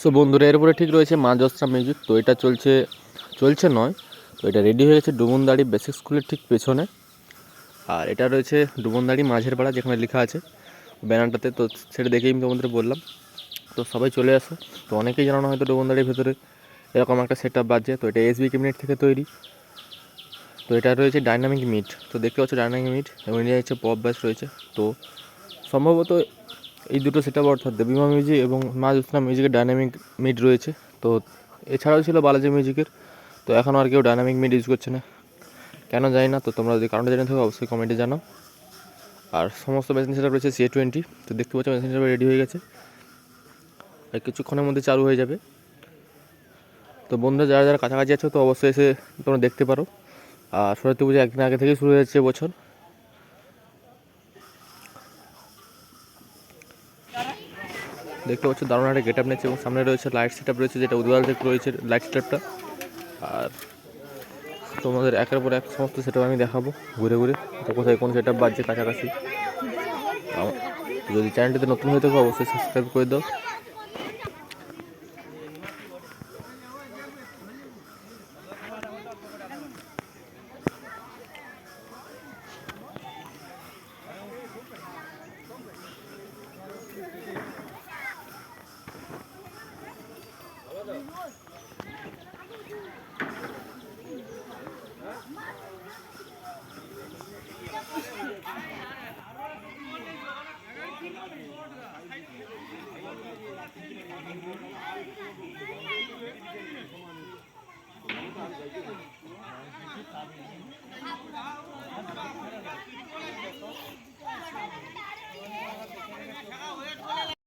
So বন্ধুরা এরপরে ঠিক রয়েছে মা জস্রা মিউজিক। তো এটা চলছে চলছে নয়, তো এটা রেডি হয়ে গেছে ডুমনদাড়ি বেসিক স্কুলের ঠিক পেছনে। আর এটা রয়েছে ডুমনদাড়ি মাঝের পাড়া, যেখানে লেখা আছে ব্যানারটাতে। তো সেটা দেখেই আমি তোমাদের বললাম। তো সবাই চলে আসো। তো অনেকেই জানো না হয়তো ডুমনদাড়ির ভেতরে এরকম একটা সেট আপ বাজছে। তো এটা এসবি ক্যাবিনেট থেকে তৈরি। তো এটা রয়েছে ডাইনামিক মিট তো দেখতে পাচ্ছ ডাইনামিক মিট এবং এটা হচ্ছে পপ ব্যাস রয়েছে। তো সম্ভবত এই দুটো সেট আপ অর্থাৎ দেবীমা মিউজিক এবং মা জ্যোৎস্না মিউজিকের ডাইনামিক মিড রয়েছে। তো এছাড়াও ছিল বালাজি মিউজিকের তো এখন আর কেউ ডাইনামিক মিড ইউজ করছে না। কেন জানি না, তো তোমরা যদি কারণটা জেনে থাকো, অবশ্যই কমেন্টে জানাও। আর সমস্ত মেশিন সেট রয়েছে সি টোয়েন্টি তো দেখতে পাচ্ছ মেশিন সেট রেডি হয়ে গেছে। আর কিছুক্ষণের মধ্যে চালু হয়ে যাবে। তো বন্ধুরা, যারা যারা কাছাকাছি আছো, তো অবশ্যই এসে তোমরা দেখতে পারো। আর সরস্বতী পুজো একদিন আগে থেকেই শুরু হয়ে যাচ্ছে এবছর দেখতে পাচ্ছ দারুণ একটা গেট আপ নিচ্ছে এবং সামনে রয়েছে লাইট সেট রয়েছে যেটা উদ্বাল থেকে রয়েছে লাইট সেট আর তোমাদের একের পর এক সমস্ত সেট আমি দেখাবো ঘুরে ঘুরে তো কোথায় কোন সেট আপ বাজছে কাছাকাছি। যদি চ্যানেলটিতে নতুন হয়ে থাকো, অবশ্যই সাবস্ক্রাইব করে দাও। Thank you.